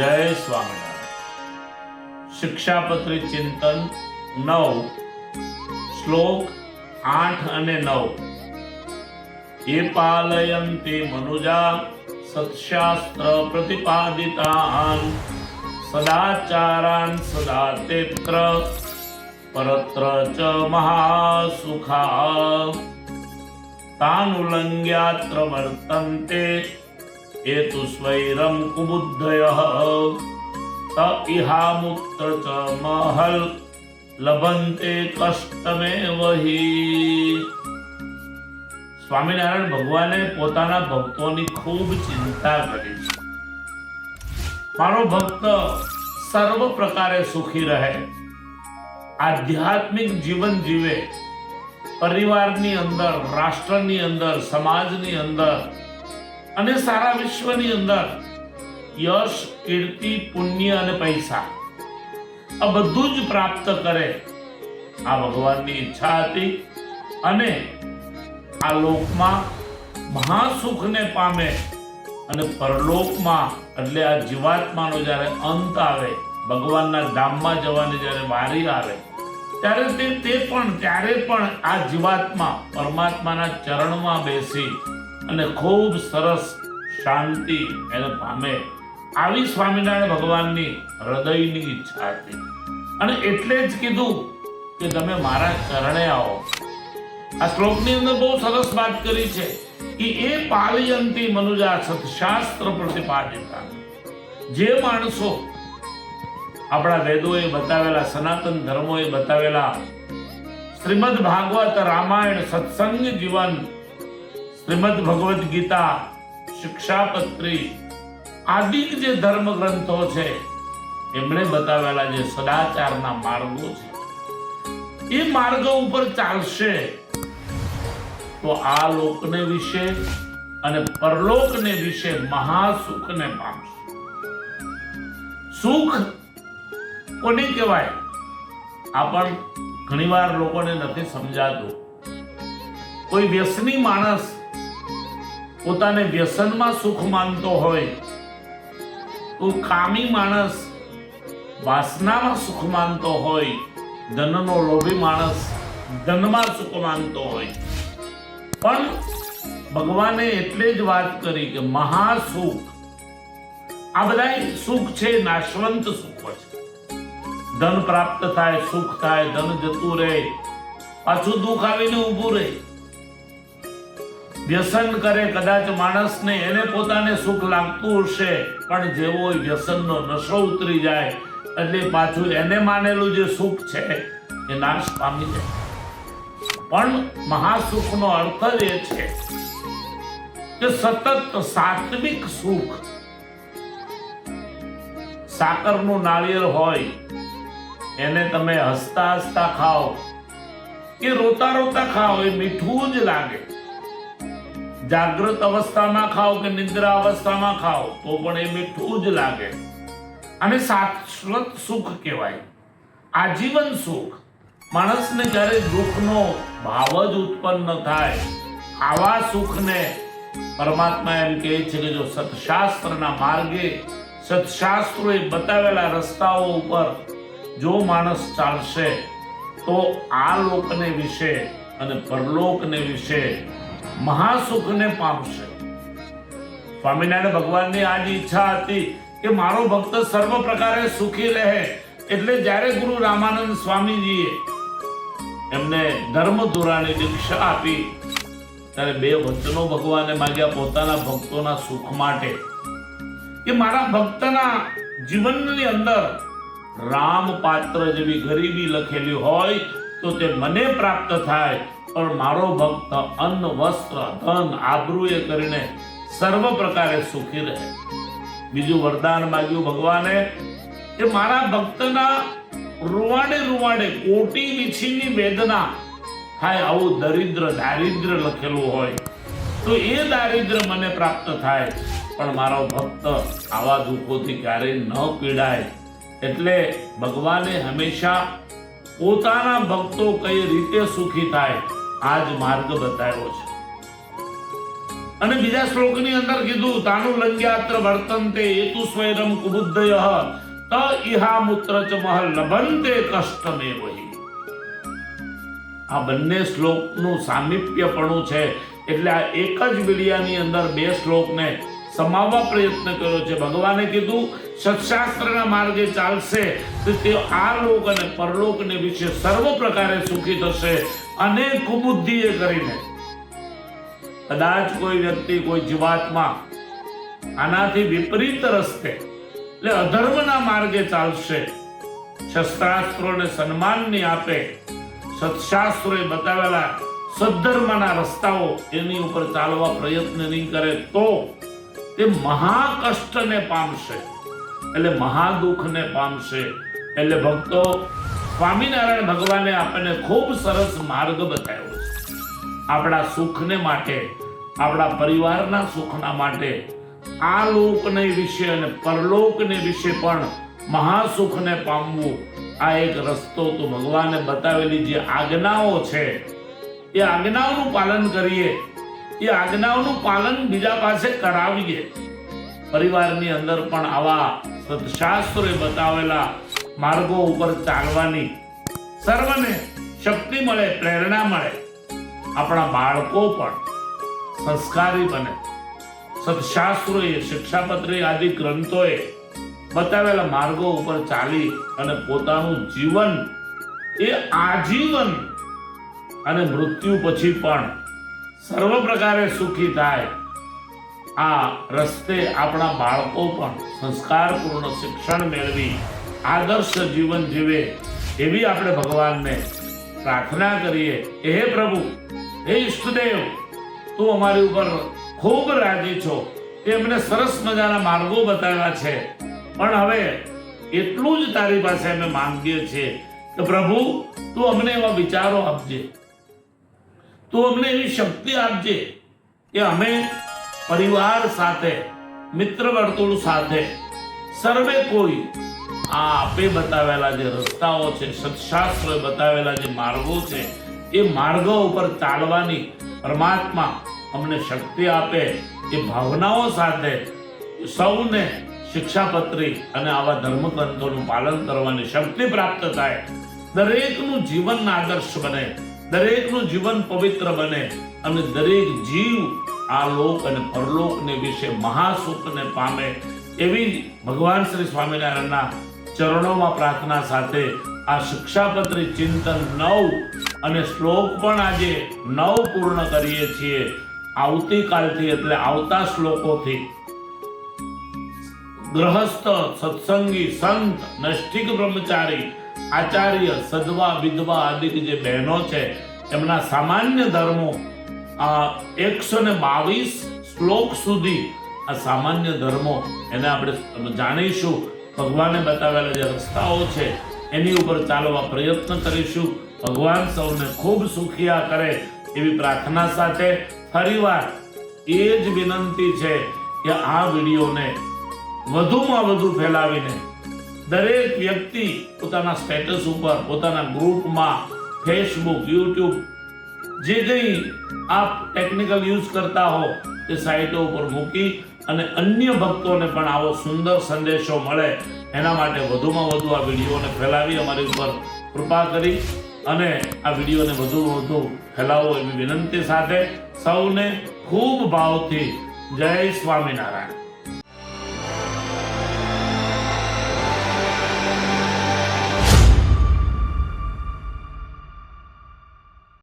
જય સ્વામિનારાયણ શિક્ષાપત્રી ચિંતન નવ શ્લોક આઠ અને નવ એ પાલયંતે મનુજા સત્શાસ્ત્ર પ્રતિપાદિતાન સદાચારાન સદા તેત્ર પરત્ર ચ મહાસુખા તાનુલંગ્યાત્ર વર્તન્તે સ્વૈરમ કુબુદ્ધય ત ઇહામુત્ર ચ મહલ લભંતે કષ્ટમેવ સ્વામિનારાયણ ભગવાને પોતાના ભક્તોની ખૂબ ચિંતા કરી છે। મારો ભક્ત સર્વ પ્રકારે સુખી રહે। આધ્યાત્મિક જીવન જીવે। પરિવારની અંદર, રાષ્ટ્રની અંદર, સમાજની અંદર અને સારા વિશ્વની અંદર યશ, કીર્તિ, પુણ્ય અને પૈસા આ બધું જ પ્રાપ્ત કરે આ ભગવાનની ઈચ્છા હતી અને આ લોકમાં મહાસુખને પામે અને પરલોકમાં, એટલે આ જીવાત્માનો જ્યારે અંત આવે, ભગવાનના ધામમાં જવાની જ્યારે વારી આવે, ત્યારે તે તે પણ ત્યારે પણ આ જીવાત્મા પરમાત્માના ચરણમાં બેસી અને ખૂબ સરસ શાંતિ એને પામે આવી સ્વામિનારાયણ ભગવાનની હૃદયની ઈચ્છા હતી અને એટલે જ કીધું કે તમે મારા ચરણે આવો. આ શ્લોકની અંદર બહુ સરસ વાત કરી છે કે એ પાલયંતી મનુજા સત્શાસ્ત્ર પ્રતિપાદિતા. જે માણસો આપણા વેદોએ બતાવેલા, સનાતન ધર્મોએ બતાવેલા, શ્રીમદ ભાગવત રામાયણ સત્સંગ જીવન શ્રીમદ ભગવદ્ ગીતા શિક્ષાપત્રી આદિ જે ધર્મ ગ્રંથો છે, એમણે બતાવેલા જે સદાચારના માર્ગો છે, એ માર્ગો ઉપર ચાલશે તો આ લોકને વિશે અને પરલોકને વિશે મહાસુખને પામશે. સુખ કોને કહેવાય? આ પણ ઘણીવાર લોકોને નથી સમજાતું. કોઈ વ્યસની માણસ પોતાને વ્યસનમાં સુખ માનતો હોય, તો કામી માણસ વાસનામાં સુખ માનતો હોય, ધનનો લોભી માણસ ધનમાં સુખ માનતો હોય. પણ ભગવાને એટલે જ વાત કરી કે મહાસુખ, આ બધા સુખ છે, નાશવંત સુખ છે. ધન પ્રાપ્ત થાય, સુખ થાય, ધન જતું રહે, પાછું દુઃખ આવીને ઊભું રહે. વ્યસન કરે કદાચ માણસને એને પોતાને સુખ લાગતું હશે, પણ જેવો વ્યસનનો નશો ઉતરી જાય, એટલે પાછું એને માનેલું જે સુખ છે, એ નાશ પામી જાય. પણ મહાસુખનો અર્થ એ છે કે સતત સાત્વિક સુખ સાકરનું નાળિયેર હોય, એને તમે હસતા હસતા ખાઓ, કે રોતા રોતા ખાઓ, એ મીઠું જ લાગે. જાગૃત અવસ્થામાં ખાઓ કે નિદ્રા અવસ્થામાં ખાઓ, તો પણ એ મીઠું જ લાગે. અને શાશ્વત સુખ કહેવાય. આજીવન સુખ. માણસને જ્યારે દુઃખનો ભાવ જ ઉત્પન્ન થાય, આવા સુખને પરમાત્મા એમ કહે છે કે જો સત્શાસ્ત્રના માર્ગે સત્શાસ્ત્રોએ બતાવેલા રસ્તાઓ ઉપર જો માણસ ચાલશે, તો આ લોકને વિશે અને પરલોકને વિશે મહાસુખને પામશે. સ્વામિનારાયણ ભગવાનની આ જ ઈચ્છા હતી કે મારો ભક્ત સર્વ પ્રકારે સુખી રહે, એટલે જ્યારે ગુરુ રામાનંદ સ્વામીજીએ એમને ધર્મ ધોરણે દીક્ષા આપી, ત્યારે બે વચનો ભગવાને માગ્યા પોતાના ભક્તોના સુખ માટે. કે મારા ભક્તના જીવનની અંદર રામ પાત્ર જેવી ગરીબી લખેલી હોય, તો તે મને પ્રાપ્ત થાય પણ મારો ભક્ત અન્ન, વસ્ત્ર, ધન આબરૂએ કરીને સર્વ પ્રકારે સુખી રહે. બીજું વરદાન માગ્યું ભગવાને કે મારા ભક્તના રૂવાડે રૂવાડે કોટી વીછીની વેદના. થાય આવું દરિદ્ર દારિદ્ર લખેલું હોય તો એ દારિદ્ર મને પ્રાપ્ત થાય. પણ મારો ભક્ત આવા દુઃખોથી ક્યારેય ન પીડાય. એટલે ભગવાને હંમેશા પોતાના ભક્તો કઈ રીતે સુખી થાય? આ જ માર્ગ બતાવ્યો છે. અને બીજા શ્લોકની અંદર કીધું, તાનુ લંગ્યાત્ર વર્તનતે હેતુ સ્વૈરમ કુબુદ્ધય ત ઇહા મૂત્ર ચ મહ લભંતે કષ્ટમે વહી. આ બંને શ્લોકનું સામીપ્યપણું છે. એટલે આ એક જ વિડિયાની અંદર બે શ્લોકને સમાવવા પ્રયત્ન કર્યો છે. ભગવાને કીધું સત્શાસ્ત્રના માર્ગે ચાલશે, તો તે આ લોક અને પરલોકને વિશે સર્વ પ્રકારે સુખી થશે અને કુબુદ્ધિએ કરીને. કદાચ કોઈ વ્યક્તિ, કોઈ જીવાત્મા આનાથી વિપરીત રસ્તે, એટલે અધર્મના માર્ગે ચાલશે, શસ્ત્રાસ્ત્રોને સન્માનની આપે, સત્શાસ્ત્રોએ બતાવેલા સદ્ધર્મના રસ્તાઓ એની ઉપર ચાલવા પ્રયત્ન નહીં કરે, તો તે મહાકષ્ટને પામશે. એટલે મહાદુખને પામશે. એટલે ભક્તો, સ્વામિનારાયણ ભગવાને આપણને ખૂબ સરસ માર્ગ બતાવ્યો છે. આપણા સુખને માટે, આપણા પરિવારના સુખના માટે આ લોકને વિશે અને પરલોકને વિશે પણ મહાસુખને પામવું આ એક રસ્તો તો ભગવાને બતાવેલી જે આજ્ઞાઓ છે, એ આજ્ઞાઓનું પાલન કરીએ, એ આજ્ઞાઓનું પાલન બીજા પાસે કરાવીએ. પરિવારની અંદર પણ આવા સદશાસ્ત્રોએ બતાવેલા માર્ગો ઉપર ચાલવાની સર્વને શક્તિ મળે, પ્રેરણા મળે. આપણા બાળકો પણ સંસ્કારી બને. સદશાસ્ત્રોએ શિક્ષાપત્રી આદિ ગ્રંથોએ બતાવેલા માર્ગો ઉપર ચાલી અને પોતાનું જીવન, એ આજીવન અને મૃત્યુ પછી પણ સર્વ પ્રકારે સુખી થાય. આ રસ્તે આપણા બાળકો પણ સંસ્કારપૂર્ણ શિક્ષણ મેળવી આદર્શ જીવન જીવે એવી આપણે ભગવાનને પ્રાર્થના કરીએ. હે પ્રભુ, હે ઈષ્ટદેવ, તું અમારી ઉપર ખૂબ રાજી છો. એમને સરસ મજાના માર્ગો બતાવ્યા છે. પણ હવે એટલું જ તારી પાસે અમે માંગીએ છીએ કે પ્રભુ, તું અમને એવા વિચારો આપજે. તું અમને એવી શક્તિ આપજે કે અમે પરિવાર સાથે, મિત્ર વર્તુળ સાથે, સર્વે કોઈ આ આપે બતાવેલા જે રસ્તાઓ છે, સત્શાસ્ત્રોએ બતાવેલા જે માર્ગો છે, એ માર્ગો ઉપર ચાલવાની પરમાત્મા અમને શક્તિ આપે, એ ભાવનાઓ સાથે સૌને શિક્ષાપત્રી અને આવા ધર્મગ્રંથોનું પાલન કરવાની શક્તિ પ્રાપ્ત થાય. દરેકનું જીવન આદર્શ બને, દરેકનું જીવન પવિત્ર બને અને દરેક જીવ આ લોક અને પરલોકને વિશે મહાસુખને પામે એવી ભગવાન શ્રી સ્વામિનારાયણના ચરણોમાં પ્રાર્થના સાથે આ શિક્ષાપત્રી ચિંતન નવ અને શ્લોક પણ આજે નવ પૂર્ણ કરીએ છીએ. આવતીકાલથી એટલે આવતા શ્લોકોથી. ગ્રહસ્થ, સત્સંગી, સંત, નૈષ્ઠિક બ્રહ્મચારી, આચાર્ય, સદવા, વિધવા આદિ જે બહેનો છે, એમના સામાન્ય ધર્મો એકસો ને બાવીસ શ્લોક સુધી આ સામાન્ય ધર્મો એને આપણે જાણીશું. ભગવાને બતાવેલા જે રસ્તાઓ છે, એની ઉપર ચાલવા પ્રયત્ન કરીશું. ભગવાન સૌને ખૂબ સુખિયા કરે એવી પ્રાર્થના સાથે ફરીવાર એ જ વિનંતી છે કે આ વિડીયોને વધુમાં વધુ ફેલાવીને દરેક વ્યક્તિ પોતાના સ્ટેટસ ઉપર, પોતાના ગ્રુપમાં ફેસબુક યુટ્યુબ જે કંઈ આપ ટેકનિકલ યુઝ કરતા હો તે સાઇટો ઉપર મૂકી અને અન્ય ભક્તોને પણ આવો સુંદર સંદેશો મળે. એના માટે વધુમાં વધુ આ વિડીયોને ફેલાવી અમારી ઉપર કૃપા કરી અને આ વિડીયોને વધુમાં વધુ ફેલાવો એવી વિનંતી સાથે સૌને ખૂબ ભાવથી જય સ્વામિનારાયણ.